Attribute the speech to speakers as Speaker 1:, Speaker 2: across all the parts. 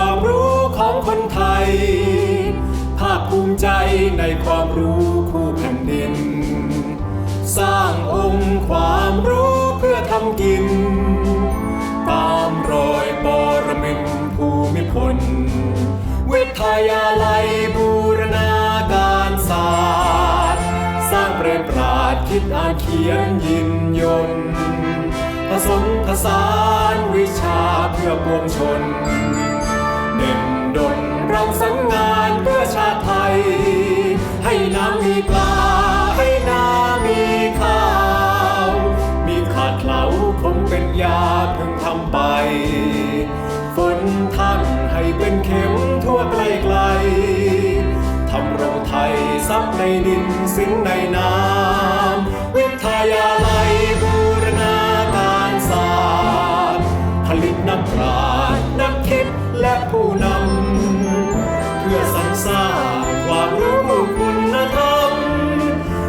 Speaker 1: ความรู้ของคนไทย ภาคภูมิใจในความรู้คู่แผ่นดิน สร้างองค์ความรู้เพื่อทำกิน ตามรอยปรมินภูมิพล วิทยาลัยบูรณาการศาสตร์ สร้างเปรมปราดคิดอ่านเขียนยินยนต์ผสมผสานวิชาเพื่อปวงชน เด่นดนรังสรรค์งานเพื่อชาติไทย ให้น้ำมีปลา ให้น้ำมีข้าว มีขาดเขลาคงเป็นยาเพิ่งทำไปฝนท่านให้เป็นเข็มทั่วไกลไกลๆทำโรงไทยซับในดินสิงในน้ำวิทยาลัย ผู้นำ เพื่อสรรสร้างความรู้คุณธรรม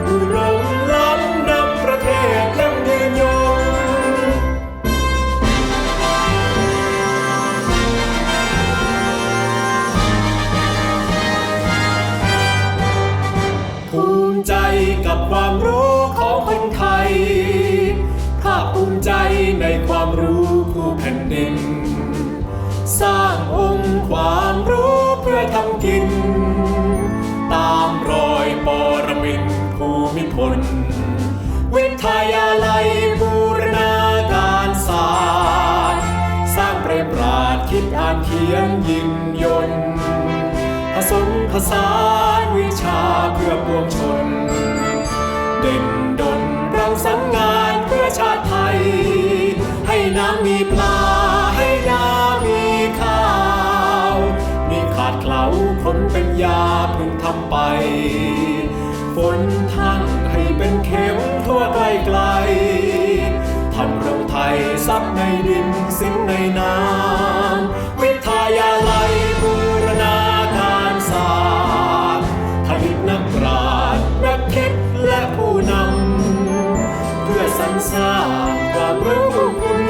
Speaker 1: อุดมล้ำนำประเทศยั่งยืนยง ภูมิใจกับความรู้ สร้างองค์ความรู้เพื่อทำกิน ตามรอยปรมินทร์ภูมิพล วิทยาลัยบูรณาการศาสตร์ สร้างเปรมปราดคิดอ่านเขียนยินยนผสมผสานวิชาเพื่อปวงชน เด่นดนรังสรรค์งานเพื่อชาติไทย ให้น้ำมีปลา ดเกลาคนเป็นยาพึงทำไป ฝนท่านให้เป็นเข็มทั่วไกลไกลทำเราไทยซับในดินสิ้นในน้ำวิทยาลัยบูรณาการศาสตร์ผลิตนักปราชญ์นักคิดและผู้นำ เพื่อสรรสร้างความรู้คุณ